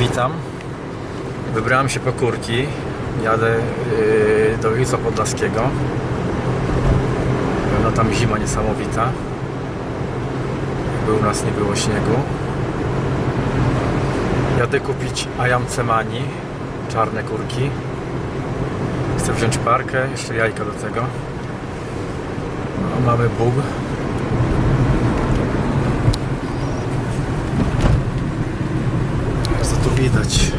Witam. Wybrałem się po kurki. Jadę yy, do Wisła Podlaskiego. No tam zima niesamowita. Jakby u nas nie było śniegu. Jadę kupić ayam cemani, czarne kurki. Chcę wziąć parkę, jeszcze jajka do tego. No, mamy bóg. Co tu widać?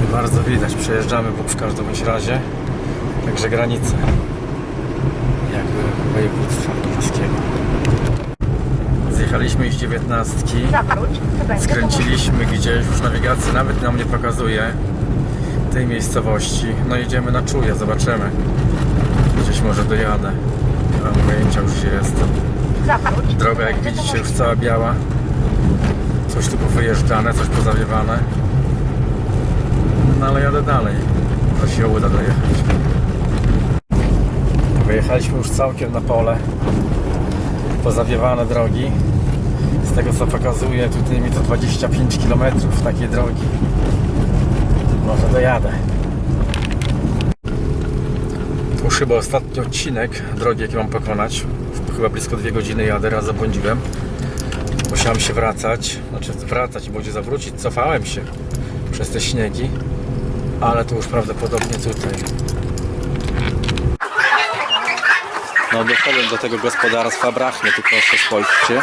Nie bardzo widać. Przejeżdżamy Bóg w każdym razie. Także granice. Jakby województwa podlaskiego. Zjechaliśmy z dziewiętnastki. Skręciliśmy gdzieś, już nawigacja nawet nam nie pokazuje tej miejscowości. No idziemy na czuje, zobaczymy. Gdzieś może dojadę. Nie mam pojęcia już gdzie jestem. Droga jak widzicie już cała biała. Coś tu powyjeżdżane, coś pozawiewane. Ale jadę dalej. To się uda dojechać. Wyjechaliśmy już całkiem na pole. Pozawiewane drogi. Z tego co pokazuje tutaj mi to 25 km takiej drogi. Może dojadę. To już chyba ostatni odcinek drogi jaki mam pokonać. Chyba blisko dwie godziny jadę, raz zabłądziłem. Musiałem się wracać, znaczy wracać i będzie zawrócić. Cofałem się przez te śniegi, ale to już prawdopodobnie tutaj. No doszedłem do tego gospodarstwa, brachnie tu proszę spojrzcie.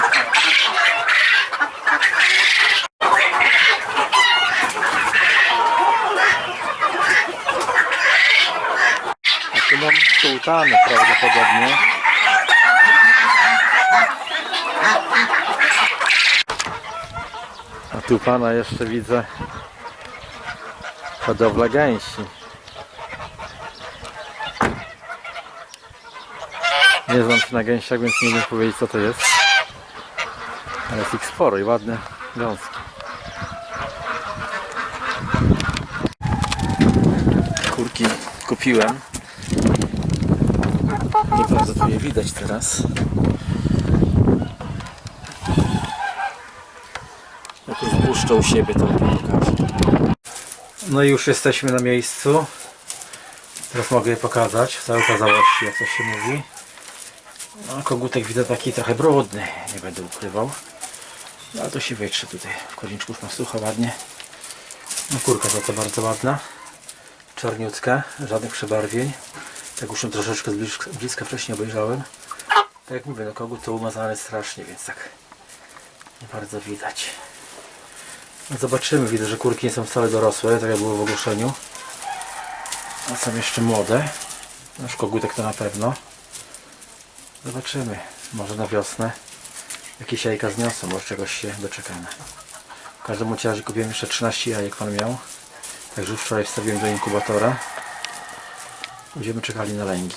A tu mam sułtany prawdopodobnie. A tu pana jeszcze widzę hodowla gęsi. Nie znam się na gęsiach, więc nie wiem powiedzieć co to jest. Ale jest ich sporo i ładne gąski. Kurki kupiłem. Nie bardzo tu je widać teraz. Jak już puszczą siebie, to pokażę. No i już jesteśmy na miejscu. Teraz mogę je pokazać w całej okazałości, jak to się mówi. No, kogutek widzę taki trochę brudny, nie będę ukrywał. No, ale to się wytrze tutaj. W korniczku już ma sucho ładnie. No, kurka za to bardzo ładna. Czarniutka, żadnych przebarwień. Tak już ją troszeczkę z bliska, bliska wcześniej obejrzałem. Tak jak mówię, no kogut to umazany strasznie, więc tak nie bardzo widać. Zobaczymy, widzę, że kurki nie są wcale dorosłe, tak jak było w ogłoszeniu. A są jeszcze młode. Nasz kogutek to na pewno. Zobaczymy. Może na wiosnę jakieś jajka zniosą, może czegoś się doczekamy. W każdym razie kupiłem jeszcze 13 jajek pan miał. Także już wczoraj wstawiłem do inkubatora. Będziemy czekali na lęgi.